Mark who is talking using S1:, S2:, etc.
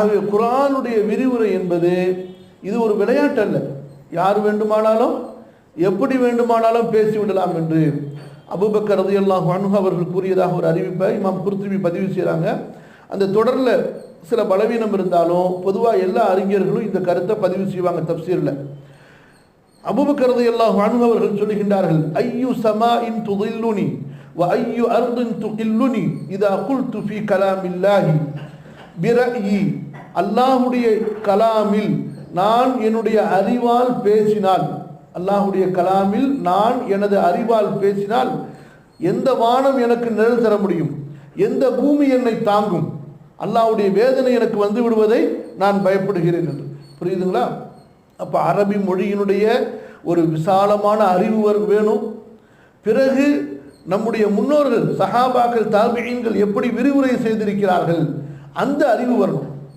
S1: ஆகவே குரானுடைய விரிவுரை என்பது இது ஒரு விளையாட்டு அல்ல யார் வேண்டுமானாலும் எப்படி வேண்டுமானாலும் பேசிவிடலாம் என்று. அபுபக்கர் ரதியல்லாஹு அன்ஹு அவர்கள் கூறியதாக ஒரு அறிவிப்பை இமாம் குருத்துவி பதிவு செய்கிறாங்க அந்த தொடரில் சில பலவீனம் இருந்தாலும் பொதுவாக எல்லா அறிஞர்களும் இந்த கருத்தை பதிவு செய்வாங்க தப்சீரில். அபுபக்கர் எல்லாம் அன்ஹு அவர்கள் சொல்லுகின்றார்கள் ஐயு சமா இன் துதில்லுனி வ ஐயு அர்தின் துகில்லுனி இதா துஃபி கலாம் இல்லாஹி பிரஇ அல்லாஹுடைய கலாமில் நான் என்னுடைய அறிவால் பேசினால் அல்லாஹுடைய கலாமில் நான் எனது அறிவால் பேசினால் எந்த வானம் எனக்கு நிழல் தர முடியும்? எந்த பூமி என்னை தாங்கும்? அல்லாஹுடைய வேதனை எனக்கு வந்து விடுவதை நான் பயப்படுகிறேன் என்று. புரியுதுங்களா? அப்போ அரபி மொழியினுடைய ஒரு விசாலமான அறிவு வேணும். பிறகு நம்முடைய முன்னோர்கள் சஹாபாக்கள் தாபியீன்கள் எப்படி விரிவுரை செய்திருக்கிறார்கள்? அந்த அறிவு வரணும்.